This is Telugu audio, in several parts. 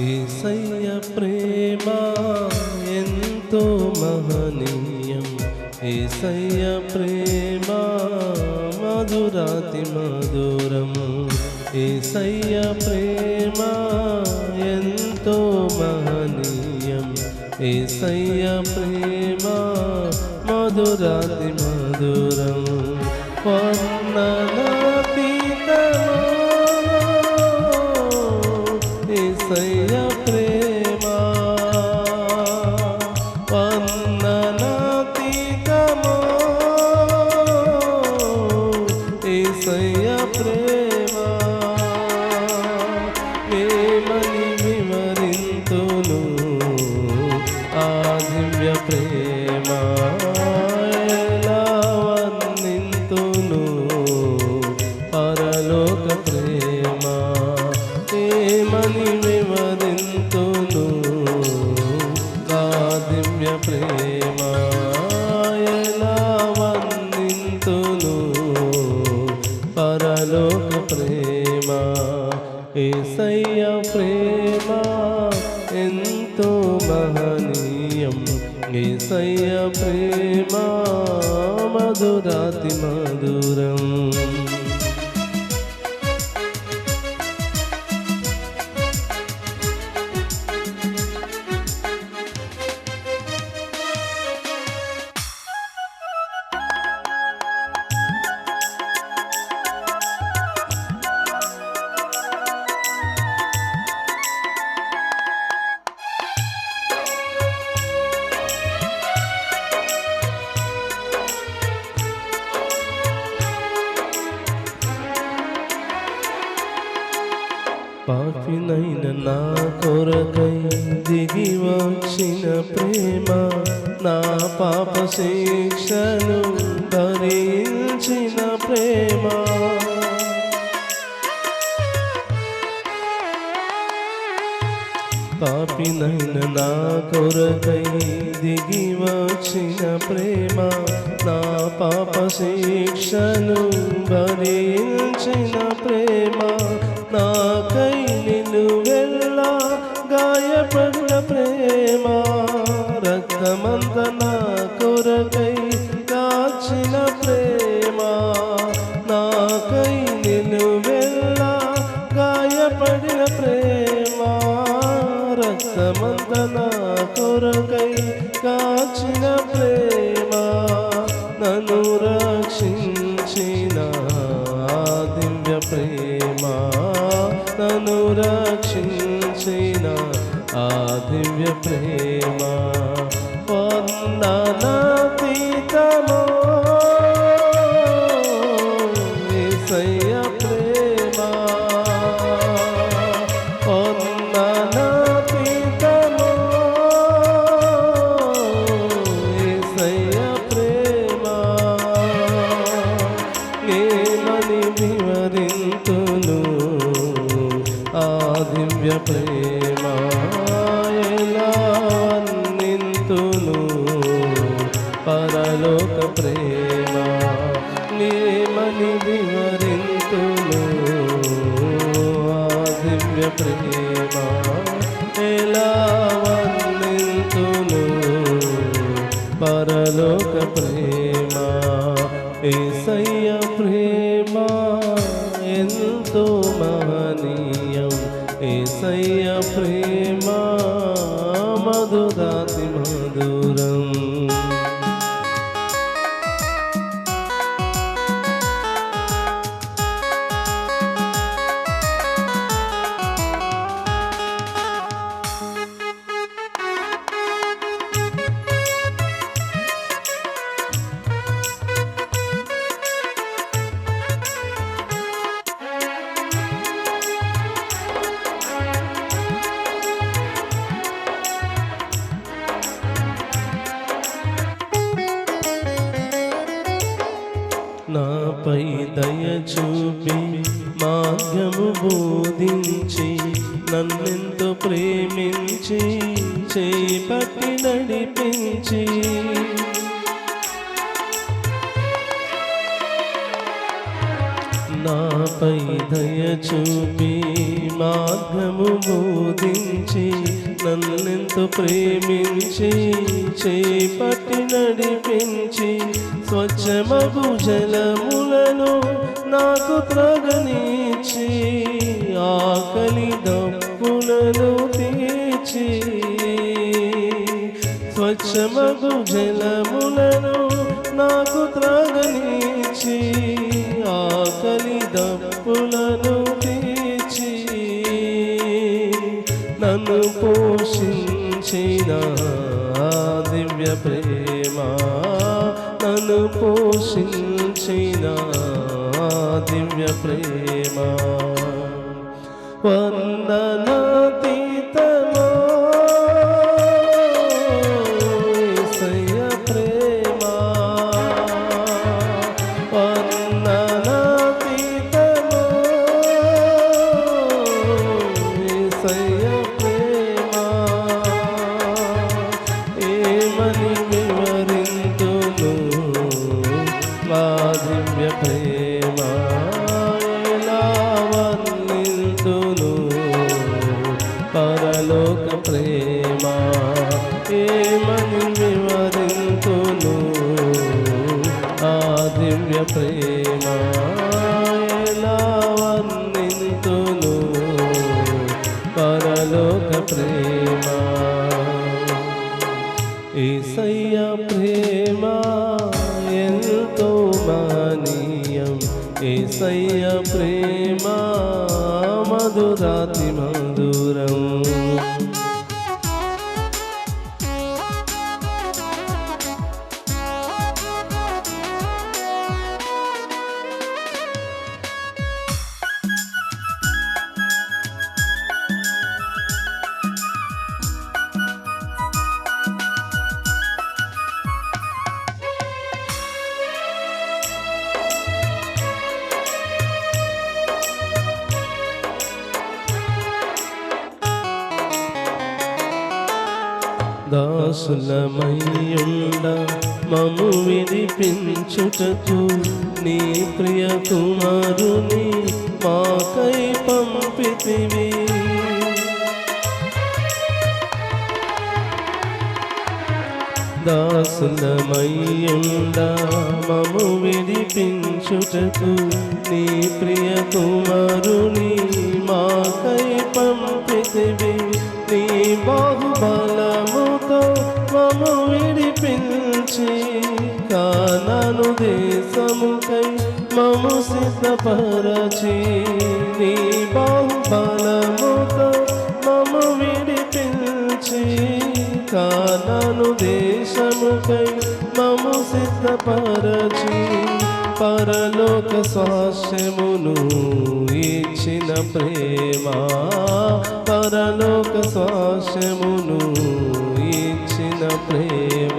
ఏసయ్య ప్రేమ ఎంతో మహనీయం. ఏసయ్య ప్రేమ మధురాతి మధురము. ఏసయ్య ప్రేమ ఎంతో మహనీయం. ఏసయ్య ప్రేమ మధురాతి మధురము. పరలోక ప్రేమ ఏసయ్య ప్రేమ ఎంతో మహనీయం. ఏసయ్య ప్రేమ మధురాతి మధుర పాపినైన నా కొరకై దిగి వచ్చిన ప్రేమ నా పాప శిక్షను భరించిన ప్రేమ. పాపినైన నా కొరకై దిగి వచ్చిన ప్రేమ నా పాప శిక్షను భరించిన ప్రేమ ఎలా వర్ణింతును పరలోక ప్రేమ నేమని వివరింతును. దివ్య ప్రేమ ఎలా వర్ణింతును పరలోక ప్రేమ ఏసయ్య ప్రేమ మధురాతి నాపై దయ చూపి మార్గము బోధించి నన్నెంతో ప్రేమించి చేపట్టి నడిపించి. నా దయ చూపి మార్గము బోధించి నన్నెంతో ప్రేమించి చేపట్టి నడిపించి స్వచ్ఛమగు జలములను నాకు త్రగనిచ్చి ఆకలి దప్పులను తీర్చి స్వచ్ఛమగు జలములను నాకు త్రాగనిచ్చి ఆకలి దప్పు నన్ను పోషించిన దివ్య ప్రేమ. నన్ను పోషించిన దివ్య ప్రేమ. వందనా ప్రేమ ఏమని వివరింతును ఆ దివ్య ప్రేమ ఎలా వర్ణింతును పరలోక ప్రేమ ఈసయ్య ప్రేమ ఎంతో మానీయం ఏసయ్య ప్రేమ మధురాతిమా దాసులమయ్యుండ మము విడిపించుటకు నీ ప్రియ కుమారుని మాకై పంపితివి. దాసులమయ్యుండ మము విడిపించుటకు నీ ప్రియ కుమారుని మాకై పంపితివి. నీ బాహుబల దేశముకై మము సిద్ధపరచి నీ బాహుబలముతో మము విడిపించి కానను దేశముకై మము సిద్ధపరచి పరలోక స్వాస్యమును ఇచ్చిన ప్రేమ పరలోక స్వాస్యమును ఇచ్చిన ప్రేమ.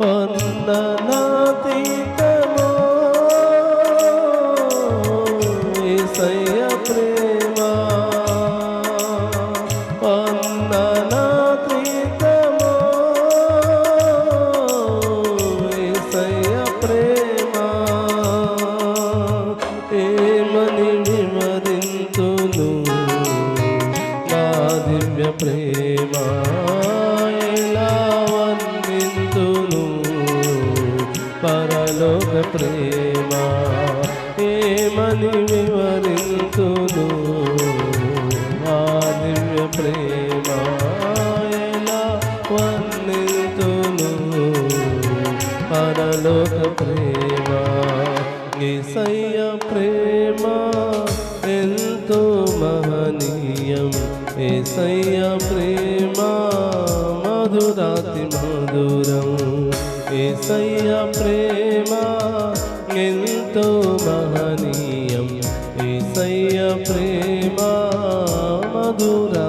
অন্না దివ్య ప్రేమ పరలోక ప్రేమ ఏసయ్య ప్రేమ ఎంతో మహనీయం ఏసయ్య ప్రేమ మధురాతి మధురం ఏసయ్య ప్రేమ ఎంతో మహనీయం ఏసయ్య ప్రేమ మధురా